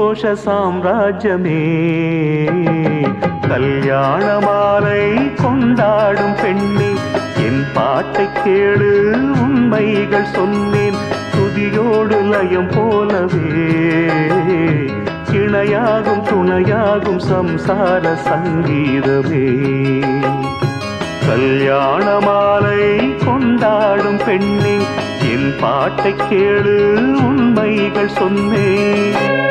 சந்தோஷ சாம்ராஜ்யமே. கல்யாண மாலை கொண்டாடும் பெண்ணே என் பாட்டை கேளு உண்மைகள் சொன்னேன் துதியோடு லயம் போலவே. இணையாகும் துணையாகும் சம்சார சங்கீதமே. கல்யாண மாலை கொண்டாடும் பெண்ணே என் பாட்டை கேளு உண்மைகள் சொன்னேன்.